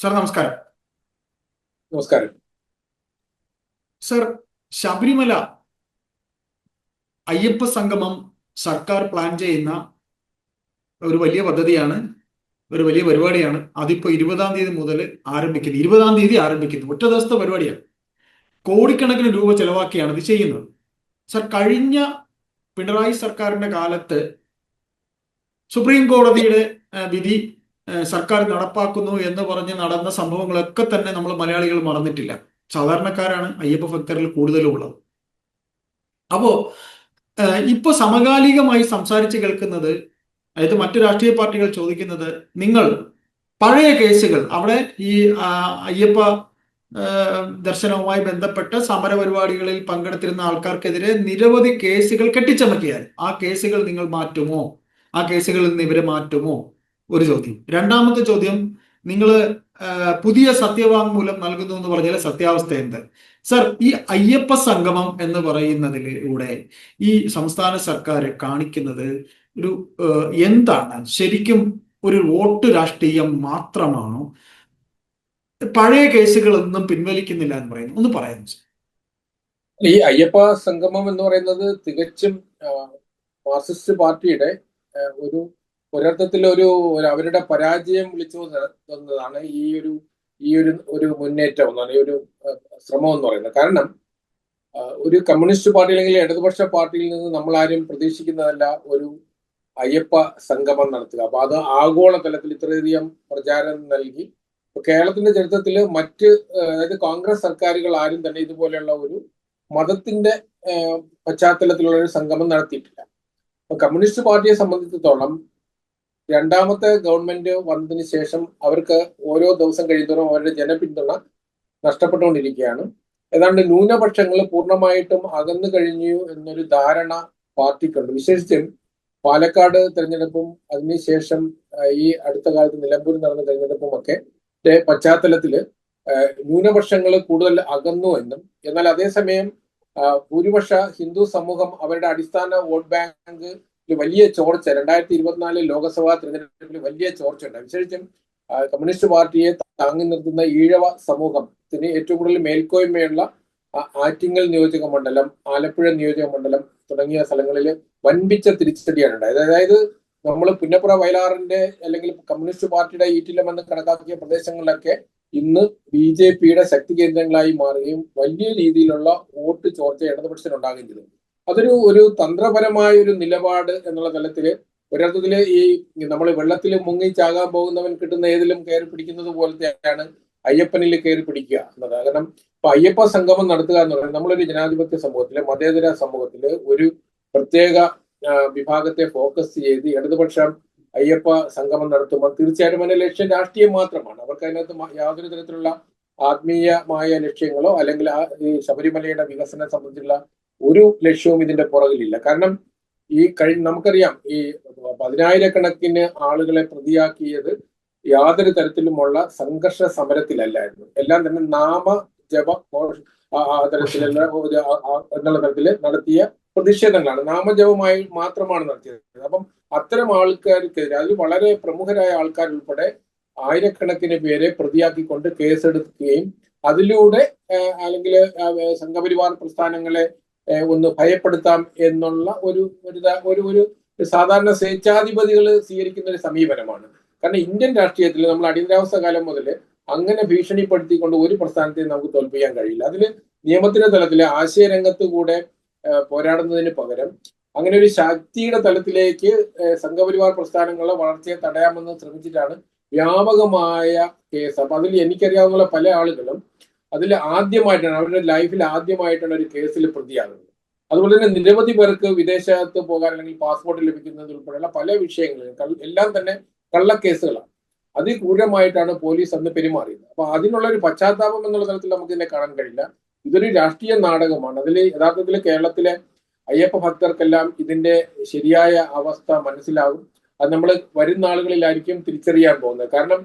Sir നമസ്കാരം. നമസ്കാരം. Sir Sabarimala Ayyappa സംഗമം സർക്കാർ പ്ലാൻ ചെയ്യുന്ന ഒരു വലിയ പദ്ധതിയാണ് ഒരു വലിയ പരിപാടിയാണ്. അതിപ്പോ ഇരുപതാം തീയതി മുതൽ ആരംഭിക്കുന്നു. ഇരുപതാം തീയതി ആരംഭിക്കുന്നു. ഒറ്റ ദിവസത്തെ പരിപാടിയാണ്. കോടിക്കണക്കിന് രൂപ ചെലവാക്കിയാണ് ഇത് ചെയ്യുന്നത്. സർ കഴിഞ്ഞ പിണറായി സർക്കാരിന്റെ കാലത്ത് സുപ്രീം കോടതിയുടെ വിധി സർക്കാർ നടപ്പാക്കുന്നു എന്ന് പറഞ്ഞ് നടന്ന സംഭവങ്ങളൊക്കെ തന്നെ നമ്മൾ മലയാളികൾ മറന്നിട്ടില്ല. സാധാരണക്കാരാണ് അയ്യപ്പ ഭക്തരിൽ കൂടുതലും ഉള്ളത്. അപ്പോ ഇപ്പൊ സമകാലികമായി സംസാരിച്ച് കേൾക്കുന്നത് അതായത് മറ്റു രാഷ്ട്രീയ പാർട്ടികൾ ചോദിക്കുന്നത് നിങ്ങൾ പഴയ കേസുകൾ അവിടെ ഈ അയ്യപ്പ ദർശനവുമായി ബന്ധപ്പെട്ട സമരപരിപാടികളിൽ പങ്കെടുത്തിരുന്ന ആൾക്കാർക്കെതിരെ നിരവധി കേസുകൾ കെട്ടിച്ചമക്കിയാൽ ആ കേസുകൾ നിങ്ങൾ മാറ്റുമോ? ആ കേസുകളിൽ നിന്ന് ഇവരെ മാറ്റുമോ? ഒരു ചോദ്യം. രണ്ടാമത്തെ ചോദ്യം നിങ്ങൾ പുതിയ സത്യവാങ്മൂലം നൽകുന്നു എന്ന് പറഞ്ഞാൽ സത്യാവസ്ഥ എന്ത്? സർ ഈ അയ്യപ്പ സംഗമം എന്ന് പറയുന്നതിലൂടെ ഈ സംസ്ഥാന സർക്കാർ കാണിക്കുന്നത് ഒരു എന്താണ്? ശരിക്കും ഒരു വോട്ട് രാഷ്ട്രീയം മാത്രമാണോ? പഴയ കേസുകളൊന്നും പിൻവലിക്കുന്നില്ല എന്ന് പറയുന്നു. ഒന്ന് പറയാം ഈ അയ്യപ്പ സംഗമം എന്ന് പറയുന്നത് തികച്ചും മാർസിസ്റ്റ് പാർട്ടിയുടെ ഒരു ഒരർത്ഥത്തിൽ ഒരു അവരുടെ പരാജയം വിളിച്ചു തന്നതാണ് ഈ ഒരു ഈ ഒരു ഒരു മുന്നേറ്റം എന്നാണ് ഈ ഒരു ശ്രമം എന്ന് പറയുന്നത്. കാരണം ഒരു കമ്മ്യൂണിസ്റ്റ് പാർട്ടി അല്ലെങ്കിൽ ഇടതുപക്ഷ പാർട്ടിയിൽ നിന്ന് നമ്മൾ ആരും പ്രതീക്ഷിക്കുന്നതല്ല ഒരു അയ്യപ്പ സംഗമം നടത്തുക. അപ്പൊ അത് ആഗോള തലത്തിൽ ഇത്രയധികം പ്രചാരം നൽകി കേരളത്തിന്റെ ചരിത്രത്തിൽ മറ്റ് അതായത് കോൺഗ്രസ് സർക്കാരുകൾ ആരും തന്നെ ഇതുപോലെയുള്ള ഒരു മതത്തിന്റെ പശ്ചാത്തലത്തിലുള്ള ഒരു സംഗമം നടത്തിയിട്ടില്ല. കമ്മ്യൂണിസ്റ്റ് പാർട്ടിയെ സംബന്ധിച്ചിടത്തോളം രണ്ടാമത്തെ ഗവൺമെന്റ് വന്നതിന് ശേഷം അവർക്ക് ഓരോ ദിവസം കഴിയുന്നതോറും അവരുടെ ജനപിന്തുണ നഷ്ടപ്പെട്ടുകൊണ്ടിരിക്കുകയാണ്. ഏതാണ്ട് ന്യൂനപക്ഷങ്ങൾ പൂർണമായിട്ടും അകന്നു കഴിഞ്ഞു എന്നൊരു ധാരണ പാർട്ടിക്കുണ്ട്. വിശേഷിച്ചും പാലക്കാട് തെരഞ്ഞെടുപ്പും അതിനുശേഷം ഈ അടുത്ത കാലത്ത് നിലമ്പൂരിൽ നടന്ന തെരഞ്ഞെടുപ്പും ഒക്കെ പശ്ചാത്തലത്തിൽ ന്യൂനപക്ഷങ്ങൾ കൂടുതൽ അകന്നു എന്നും എന്നാൽ അതേസമയം ഭൂരിപക്ഷ ഹിന്ദു സമൂഹം അവരുടെ അടിസ്ഥാന വോട്ട് ബാങ്ക് വലിയ ചോർച്ച രണ്ടായിരത്തി ഇരുപത്തിനാല് ലോക്സഭാ തെരഞ്ഞെടുപ്പിൽ വലിയ ചോർച്ച ഉണ്ട് വിശേഷിച്ചും കമ്മ്യൂണിസ്റ്റ് പാർട്ടിയെ താങ്ങി നിർത്തുന്ന ഈഴവ സമൂഹത്തിന് ഏറ്റവും കൂടുതൽ മേൽക്കോയ്മയുള്ള ആറ്റിങ്ങൽ നിയോജക മണ്ഡലം ആലപ്പുഴ നിയോജക മണ്ഡലം തുടങ്ങിയ സ്ഥലങ്ങളിൽ വൻപിച്ച തിരിച്ചടിയാണ് ഉണ്ടായത്. അതായത് നമ്മൾ പുന്നപ്പുറ വയലാറിന്റെ അല്ലെങ്കിൽ കമ്മ്യൂണിസ്റ്റ് പാർട്ടിയുടെ ഈറ്റില്ലമെന്ന് കണക്കാക്കിയ പ്രദേശങ്ങളിലൊക്കെ ഇന്ന് ബി ജെ പിയുടെ ശക്തി കേന്ദ്രങ്ങളായി മാറുകയും വലിയ രീതിയിലുള്ള വോട്ട് ചോർച്ച ഇടതുപക്ഷത്തിന് ഉണ്ടാകുകയും ചെയ്തു. അതൊരു ഒരു തന്ത്രപരമായ ഒരു നിലപാട് എന്നുള്ള തലത്തിൽ ഒരർത്ഥത്തിൽ ഈ നമ്മൾ വെള്ളത്തിൽ മുങ്ങി ചാകാൻ പോകുന്നവൻ കിട്ടുന്ന ഏതിലും കയറി പിടിക്കുന്നത് പോലത്തെയാണ് അയ്യപ്പനിൽ കയറി പിടിക്കുക എന്നത്. കാരണം ഇപ്പൊ അയ്യപ്പ സംഗമം നടത്തുക എന്ന് പറയുന്നത് നമ്മളൊരു ജനാധിപത്യ സമൂഹത്തിൽ മതേതര സമൂഹത്തിൽ ഒരു പ്രത്യേക വിഭാഗത്തെ ഫോക്കസ് ചെയ്ത് ഇടതുപക്ഷം അയ്യപ്പ സംഗമം നടത്തുമ്പോൾ തീർച്ചയായിട്ടും അതിന്റെ ലക്ഷ്യം രാഷ്ട്രീയം മാത്രമാണ്. അവർക്ക് അതിനകത്ത് യാതൊരു തരത്തിലുള്ള ആത്മീയമായ ലക്ഷ്യങ്ങളോ അല്ലെങ്കിൽ ഈ ശബരിമലയുടെ വികസനം സംബന്ധിച്ചുള്ള ഒരു ലക്ഷ്യവും ഇതിന്റെ പുറകിലില്ല. കാരണം ഈ കഴിഞ്ഞ നമുക്കറിയാം ഈ പതിനായിരക്കണക്കിന് ആളുകളെ പ്രതിയാക്കിയത് യാതൊരു തരത്തിലുമുള്ള സംഘർഷ സമരത്തിലല്ലായിരുന്നു. എല്ലാം തന്നെ നാമ ജപ തരത്തിലുള്ള ഒരു എന്നുള്ള തരത്തിൽ നടത്തിയ പ്രതിഷേധങ്ങളാണ്. നാമജപമായി മാത്രമാണ് നടത്തിയത്. അപ്പം അത്തരം ആൾക്കാർക്കെതിരെ അതിൽ വളരെ പ്രമുഖരായ ആൾക്കാർ ഉൾപ്പെടെ ആയിരക്കണക്കിന് പേരെ പ്രതിയാക്കിക്കൊണ്ട് കേസെടുക്കുകയും അതിലൂടെ അല്ലെങ്കിൽ സംഘപരിവാർ പ്രസ്ഥാനങ്ങളെ ഒന്ന് ഭയപ്പെടുത്താം എന്നുള്ള ഒരു ഒരു ഒരു സാധാരണ സ്വേച്ഛാധിപതികൾ സ്വീകരിക്കുന്ന ഒരു സമീപനമാണ്. കാരണം ഇന്ത്യൻ രാഷ്ട്രീയത്തിൽ നമ്മൾ അടിയന്തരാവസ്ഥ കാലം മുതൽ അങ്ങനെ ഭീഷണിപ്പെടുത്തിക്കൊണ്ട് ഒരു പ്രസ്ഥാനത്തെയും നമുക്ക് തോൽപ്പിക്കാൻ കഴിയില്ല. അതിൽ നിയമത്തിന്റെ തലത്തിൽ ആശയരംഗത്ത് കൂടെ പോരാടുന്നതിന് പകരം അങ്ങനെ ഒരു ശക്തിയുടെ തലത്തിലേക്ക് സംഘപരിവാർ പ്രസ്ഥാനങ്ങളുടെ വളർച്ചയെ തടയാമെന്ന് ശ്രമിച്ചിട്ടാണ് വ്യാപകമായ കേസ്. അപ്പൊ അതിൽ എനിക്കറിയാവുന്ന പല ആളുകളും അതിൽ ആദ്യമായിട്ടാണ് അവരുടെ ലൈഫിൽ ആദ്യമായിട്ടാണ് ഒരു കേസിൽ പ്രതിയാകുന്നത്. അതുപോലെ തന്നെ നിരവധി പേർക്ക് വിദേശത്ത് പോകാൻ അല്ലെങ്കിൽ പാസ്പോർട്ട് ലഭിക്കുന്നത് ഉൾപ്പെടെയുള്ള പല വിഷയങ്ങളും എല്ലാം തന്നെ കള്ളക്കേസുകളാണ്. അതിക്രൂരമായിട്ടാണ് പോലീസ് അന്ന് പെരുമാറിയത്. അപ്പൊ അതിനുള്ള ഒരു പശ്ചാത്താപം എന്നുള്ള തലത്തിൽ നമുക്ക് ഇതിനെ കാണാൻ കഴിയില്ല. ഇതൊരു രാഷ്ട്രീയ നാടകമാണ്. അതിൽ യഥാർത്ഥത്തിൽ കേരളത്തിലെ അയ്യപ്പ ഭക്തർക്കെല്ലാം ഇതിന്റെ ശരിയായ അവസ്ഥ മനസ്സിലാകും അത് നമ്മൾ വരുന്ന ആളുകളിലായിരിക്കും തിരിച്ചറിയാൻ പോകുന്നത്. കാരണം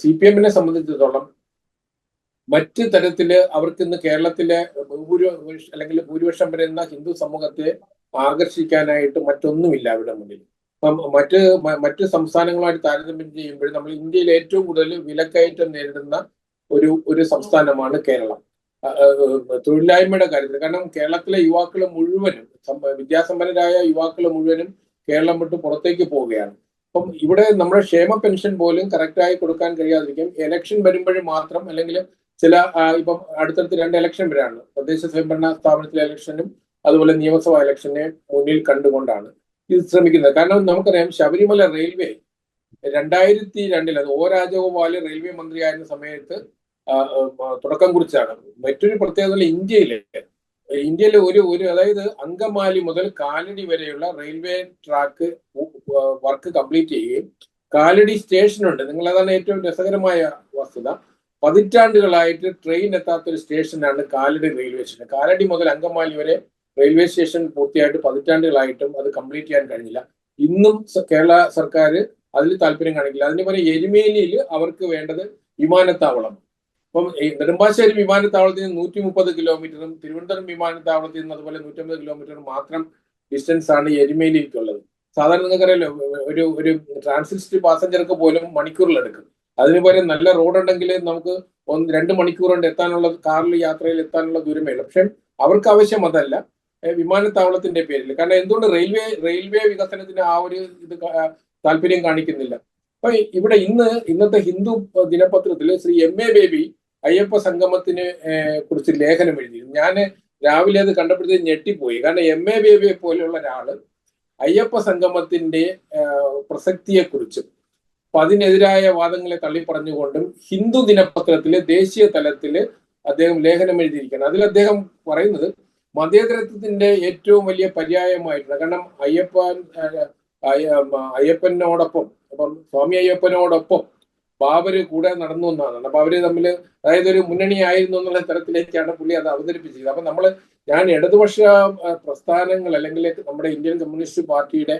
സി പി എമ്മിനെ സംബന്ധിച്ചിടത്തോളം മറ്റ് തരത്തിൽ അവർക്ക് ഇന്ന് കേരളത്തിലെ ഭൂരിപക്ഷ അല്ലെങ്കിൽ ഭൂരിപക്ഷം വരുന്ന ഹിന്ദു സമൂഹത്തെ ആകർഷിക്കാനായിട്ട് മറ്റൊന്നുമില്ല അവരുടെ മുന്നിൽ. ഇപ്പം മറ്റ് മറ്റ് സംസ്ഥാനങ്ങളുമായിട്ട് താരതമ്യം ചെയ്യുമ്പോൾ നമ്മൾ ഇന്ത്യയിൽ ഏറ്റവും കൂടുതൽ വിലക്കയറ്റം നേരിടുന്ന ഒരു ഒരു സംസ്ഥാനമാണ് കേരളം. തൊഴിലില്ലായ്മയുടെ കാര്യത്തിൽ. കാരണം കേരളത്തിലെ യുവാക്കൾ മുഴുവനും വിദ്യാസമ്പന്നരായ യുവാക്കൾ മുഴുവനും കേരളം വിട്ട് പുറത്തേക്ക് പോവുകയാണ്. അപ്പം ഇവിടെ നമ്മുടെ ക്ഷേമ പെൻഷൻ പോലും കറക്റ്റായി കൊടുക്കാൻ കഴിയാതിരിക്കും. എലക്ഷൻ വരുമ്പോഴും മാത്രം അല്ലെങ്കിൽ ചില ഇപ്പം അടുത്തടുത്ത് രണ്ട് ഇലക്ഷൻ വരാണ് തദ്ദേശ സ്വയംഭരണ സ്ഥാപനത്തിലെ ഇലക്ഷനും അതുപോലെ നിയമസഭാ ഇലക്ഷനെ മുന്നിൽ കണ്ടുകൊണ്ടാണ് ഇത് ശ്രമിക്കുന്നത്. കാരണം നമുക്കറിയാം ശബരിമല റെയിൽവേ രണ്ടായിരത്തി രണ്ടിൽ അത് ഒ രാജഗോപാൽ റെയിൽവേ മന്ത്രിയായിരുന്ന സമയത്ത് തുടക്കം കുറിച്ചാണ്. മറ്റൊരു പ്രത്യേകത ഇന്ത്യയിലെ ഇന്ത്യയിലെ ഒരു ഒരു അതായത് അങ്കമാലി മുതൽ കാലടി വരെയുള്ള റെയിൽവേ ട്രാക്ക് വർക്ക് കംപ്ലീറ്റ് ചെയ്യുകയും കാലടി സ്റ്റേഷനുണ്ട് നിങ്ങൾ അതാണ് ഏറ്റവും രസകരമായ വസ്തുത. പതിറ്റാണ്ടുകളായിട്ട് ട്രെയിൻ എത്താത്ത ഒരു സ്റ്റേഷനാണ് കാലടി റെയിൽവേ സ്റ്റേഷൻ കാലടി മുതൽ അങ്കമാലി വരെ റെയിൽവേ സ്റ്റേഷൻ പൂർത്തിയായിട്ട് പതിറ്റാണ്ടുകളായിട്ടും അത് കംപ്ലീറ്റ് ചെയ്യാൻ കഴിഞ്ഞില്ല. ഇന്നും കേരള സർക്കാർ അതിൽ താല്പര്യം കാണിക്കില്ല. അതിന് പോലെ എരുമേലിയിൽ അവർക്ക് വേണ്ടത് വിമാനത്താവളം. അപ്പം നെടുമ്പാശ്ശേരി വിമാനത്താവളത്തിൽ നിന്ന് നൂറ്റി മുപ്പത് കിലോമീറ്ററും തിരുവനന്തപുരം വിമാനത്താവളത്തിൽ നിന്ന് അതുപോലെ നൂറ്റമ്പത് കിലോമീറ്ററും മാത്രം ഡിസ്റ്റൻസ് ആണ് എരുമേലിക്കുള്ളത് സാധാരണ നിങ്ങൾക്കറിയാലോ ഒരു ഒരു ട്രാൻസിറ്റ് പാസഞ്ചർക്ക് പോലും മണിക്കൂറിലെടുക്കും അതിന് പകരം നല്ല റോഡ് ഉണ്ടെങ്കിൽ നമുക്ക് ഒന്ന് രണ്ട് മണിക്കൂർ കൊണ്ട് എത്താനുള്ള കാറിൽ യാത്രയിൽ എത്താനുള്ള ദൂരമേ ഉള്ളൂ. പക്ഷെ അവർക്ക് ആവശ്യം അതല്ല. വിമാനത്താവളത്തിന്റെ പേരിൽ. കാരണം എന്തുകൊണ്ട് റെയിൽവേ റെയിൽവേ വികസനത്തിന് ആ ഒരു ഇത് താല്പര്യം കാണിക്കുന്നില്ല. അപ്പൊ ഇവിടെ ഇന്ന് ഇന്നത്തെ ഹിന്ദു ദിനപത്രത്തിൽ ശ്രീ എം എ ബേബി അയ്യപ്പ സംഗമത്തിന് കുറിച്ച് ലേഖനം എഴുതി ഞാൻ രാവിലെ അത് കണ്ടപ്പോഴത്തേക്ക് ഞെട്ടിപ്പോയി. കാരണം എം എ ബേബിയെ പോലെയുള്ള ഒരാൾ അയ്യപ്പ സംഗമത്തിന്റെ പ്രസക്തിയെ കുറിച്ചും അപ്പൊ അതിനെതിരായ വാദങ്ങളെ തള്ളിപ്പറഞ്ഞുകൊണ്ടും ഹിന്ദു ദിനപത്രത്തിൽ ദേശീയ തലത്തിൽ അദ്ദേഹം ലേഖനം എഴുതിയിരിക്കുകയാണ്. അതിൽ അദ്ദേഹം പറയുന്നത് മതേതരത്വത്തിന്റെ ഏറ്റവും വലിയ പര്യായമായിട്ടുണ്ട് കാരണം അയ്യപ്പൻ അയ്യപ്പനോടൊപ്പം അപ്പം സ്വാമി അയ്യപ്പനോടൊപ്പം ബാബര് കൂടെ നടന്നു എന്നാണ്. അപ്പൊ അവർ തമ്മിൽ അതായത് ഒരു മുന്നണിയായിരുന്നു എന്നുള്ള തരത്തിലേക്കാണ് പുള്ളി അത് അവതരിപ്പിച്ചത് അപ്പൊ നമ്മൾ ഞാൻ ഇടതുപക്ഷ പ്രസ്ഥാനങ്ങൾ അല്ലെങ്കിൽ നമ്മുടെ ഇന്ത്യൻ കമ്മ്യൂണിസ്റ്റ് പാർട്ടിയുടെ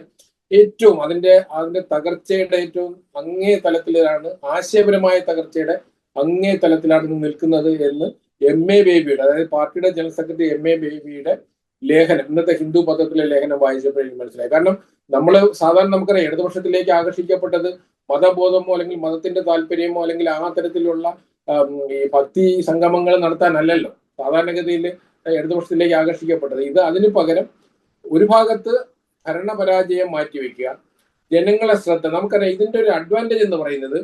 ഏറ്റവും അതിന്റെ അതിന്റെ തകർച്ചയുടെ ഏറ്റവും അങ്ങേ തലത്തിലാണ് ആശയപരമായ തകർച്ചയുടെ അങ്ങേ തലത്തിലാണ് നിൽക്കുന്നത് എന്ന് എം എ ബേബിയുടെ അതായത് പാർട്ടിയുടെ ജനറൽ സെക്രട്ടറി എം എ ബേബിയുടെ ലേഖനം ഇന്നത്തെ ഹിന്ദു പത്രത്തിലെ ലേഖനം വായിച്ചപ്പോൾ എനിക്ക് മനസ്സിലായി കാരണം നമ്മൾ സാധാരണ നമുക്കറിയാം ഇടതുപക്ഷത്തിലേക്ക് ആകർഷിക്കപ്പെട്ടത് മതബോധമോ അല്ലെങ്കിൽ മതത്തിന്റെ താല്പര്യമോ അല്ലെങ്കിൽ ആ തരത്തിലുള്ള ഈ ഭക്തി സംഗമങ്ങൾ നടത്താനല്ലല്ലോ. സാധാരണഗതിയിൽ ഇടതുപക്ഷത്തിലേക്ക് ആകർഷിക്കപ്പെട്ടത്. ഇത് അതിന് പകരം ഒരു ഭാഗത്ത് ഭരണപരാജയം മാറ്റിവെക്കുക. ജനങ്ങളെ ശ്രദ്ധ നമുക്കറിയാം ഇതിന്റെ ഒരു അഡ്വാന്റേജ് എന്ന് പറയുന്നത്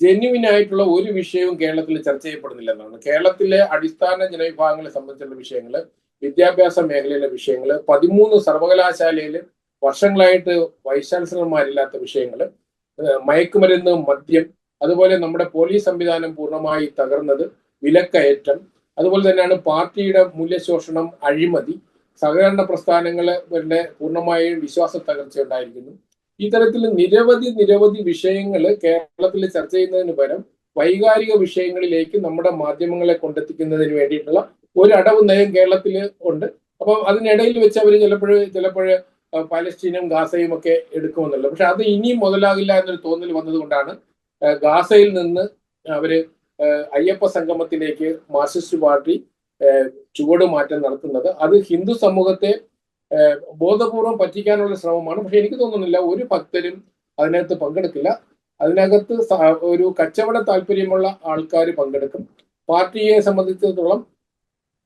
ജെന്യുവിൻ ആയിട്ടുള്ള ഒരു വിഷയവും കേരളത്തിൽ ചർച്ച ചെയ്യപ്പെടുന്നില്ല എന്നാണ് കേരളത്തിലെ അടിസ്ഥാന ജനവിഭാഗങ്ങളെ സംബന്ധിച്ചുള്ള വിഷയങ്ങൾ വിദ്യാഭ്യാസ മേഖലയിലെ വിഷയങ്ങൾ പതിമൂന്ന് സർവകലാശാലയിൽ വർഷങ്ങളായിട്ട് വൈസ് ചാൻസലർമാരില്ലാത്ത വിഷയങ്ങൾ മയക്കുമരുന്ന് മദ്യം അതുപോലെ നമ്മുടെ പോലീസ് സംവിധാനം പൂർണമായി തകർന്നത് വിലക്കയറ്റം അതുപോലെ തന്നെയാണ് പാർട്ടിയുടെ മൂല്യശോഷണം അഴിമതി സഹകരണ പ്രസ്ഥാനങ്ങളുടെ പൂർണമായും വിശ്വാസ തകർച്ച ഉണ്ടായിരിക്കുന്നു. ഇത്തരത്തിൽ നിരവധി നിരവധി വിഷയങ്ങൾ കേരളത്തിൽ ചർച്ച ചെയ്യുന്നതിന് പകരം വൈകാരിക വിഷയങ്ങളിലേക്ക് നമ്മുടെ മാധ്യമങ്ങളെ കൊണ്ടെത്തിക്കുന്നതിന് വേണ്ടിയിട്ടുള്ള ഒരു അടവ് നയം കേരളത്തിൽ ഉണ്ട്. അപ്പം അതിനിടയിൽ വെച്ച് അവർ ചിലപ്പോഴും ചിലപ്പോൾ പാലസ്തീനും ഗാസയും ഒക്കെ എടുക്കുമെന്നുള്ളത്. പക്ഷെ അത് ഇനിയും മുതലാകില്ല എന്നൊരു തോന്നൽ വന്നതുകൊണ്ടാണ് ഗാസയിൽ നിന്ന് അവർ അയ്യപ്പ സംഗമത്തിലേക്ക് മാർക്സിസ്റ്റ് പാർട്ടി ചുവടുമാറ്റം നടത്തുന്നത്. അത് ഹിന്ദു സമൂഹത്തെ ബോധപൂർവം പറ്റിക്കാനുള്ള ശ്രമമാണ്. പക്ഷെ എനിക്ക് തോന്നുന്നില്ല ഒരു ഭക്തരും അതിനകത്ത് പങ്കെടുക്കില്ല. അതിനകത്ത് ഒരു കച്ചവട താല്പര്യമുള്ള ആൾക്കാർ പങ്കെടുക്കും. പാർട്ടിയെ സംബന്ധിച്ചിടത്തോളം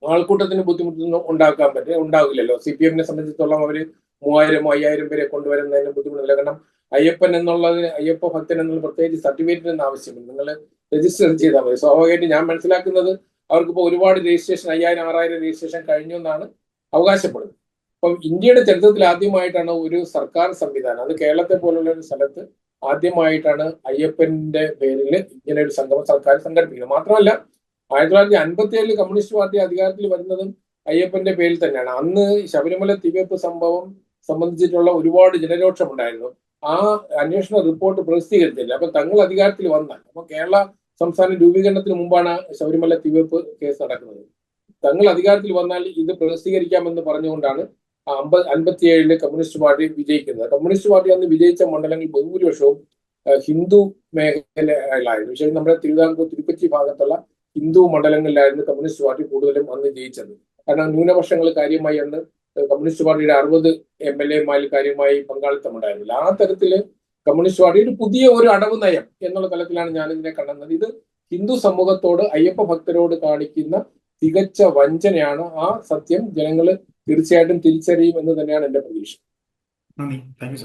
ആൾക്കൂട്ടത്തിന് ബുദ്ധിമുട്ടൊന്നും ഉണ്ടാക്കാൻ പറ്റില്ല ഉണ്ടാകില്ലല്ലോ സി പി എമ്മിനെ സംബന്ധിച്ചിടത്തോളം അവർ മൂവായിരം അയ്യായിരം പേരെ കൊണ്ടുവരുന്നതിന് ബുദ്ധിമുട്ടില്ല. കാരണം അയ്യപ്പൻ എന്നുള്ളതിന് അയ്യപ്പ ഭക്തൻ എന്നുള്ള പ്രത്യേകിച്ച് സർട്ടിഫിക്കറ്റിന് ആവശ്യമില്ല. നിങ്ങൾ രജിസ്റ്റർ ചെയ്താൽ മതി. സ്വാഭാവികമായിട്ട് ഞാൻ മനസ്സിലാക്കുന്നത് അവർക്കിപ്പോൾ ഒരുപാട് രജിസ്ട്രേഷൻ അയ്യായിരം ആറായിരം രജിസ്ട്രേഷൻ കഴിഞ്ഞു എന്നാണ് അവകാശപ്പെടുന്നത്. അപ്പം ഇന്ത്യയുടെ ചരിത്രത്തിൽ ആദ്യമായിട്ടാണ് ഒരു സർക്കാർ സംവിധാനം. അത് കേരളത്തെ പോലുള്ള ഒരു സ്ഥലത്ത് ആദ്യമായിട്ടാണ് അയ്യപ്പന്റെ പേരിൽ ഇങ്ങനെ ഒരു സംഗമം സർക്കാർ സംഘടിപ്പിക്കുന്നത്. മാത്രമല്ല ആയിരത്തി തൊള്ളായിരത്തി അൻപത്തി ഏഴിൽ കമ്മ്യൂണിസ്റ്റ് പാർട്ടി അധികാരത്തിൽ വരുന്നതും അയ്യപ്പന്റെ പേരിൽ തന്നെയാണ്. അന്ന് ശബരിമല തിവെപ്പ് സംഭവം സംബന്ധിച്ചിട്ടുള്ള ഒരുപാട് ജനരോക്ഷം ഉണ്ടായിരുന്നു ആ അന്വേഷണ റിപ്പോർട്ട് പ്രസിദ്ധീകരിച്ചില്ല. അപ്പൊ തങ്ങൾ അധികാരത്തിൽ വന്നാൽ അപ്പൊ കേരള സംസ്ഥാന രൂപീകരണത്തിന് മുമ്പാണ് ശബരിമല തിവെപ്പ് കേസ് നടക്കുന്നത്. തങ്ങൾ അധികാരത്തിൽ വന്നാൽ ഇത് പ്രസിദ്ധീകരിക്കാമെന്ന് പറഞ്ഞുകൊണ്ടാണ് അമ്പത് അൻപത്തിയേഴിൽ കമ്മ്യൂണിസ്റ്റ് പാർട്ടി വിജയിക്കുന്നത്. കമ്മ്യൂണിസ്റ്റ് പാർട്ടി അന്ന് വിജയിച്ച മണ്ഡലങ്ങൾ ബഹുഭൂരിപക്ഷവും ഹിന്ദു മേഖലയിലായിരുന്നു പക്ഷേ നമ്മുടെ തിരുവിതാംകൂർ തിരുപ്പച്ചി ഭാഗത്തുള്ള ഹിന്ദു മണ്ഡലങ്ങളിലായിരുന്നു കമ്മ്യൂണിസ്റ്റ് പാർട്ടി കൂടുതലും അന്ന് ജയിച്ചത്. കാരണം ന്യൂനപക്ഷങ്ങൾ കാര്യമായി അന്ന് കമ്മ്യൂണിസ്റ്റ് പാർട്ടിയുടെ അറുപത് എം എൽ എമാരിൽ കാര്യമായി പങ്കാളിത്തമുണ്ടായിരുന്നില്ല. ആ തരത്തിൽ കമ്മ്യൂണിസ്റ്റ് പാർട്ടി ഒരു പുതിയ ഒരു അടവ് നയം എന്നുള്ള തലത്തിലാണ് ഞാൻ ഇതിനെ ഇത് ഹിന്ദു സമൂഹത്തോട് അയ്യപ്പ ഭക്തരോട് കാണിക്കുന്ന തികച്ച വഞ്ചനയാണ്. ആ സത്യം ജനങ്ങൾ തീർച്ചയായിട്ടും തിരിച്ചറിയും എന്ന് തന്നെയാണ് എന്റെ പ്രതീക്ഷ. നന്ദി. Thank you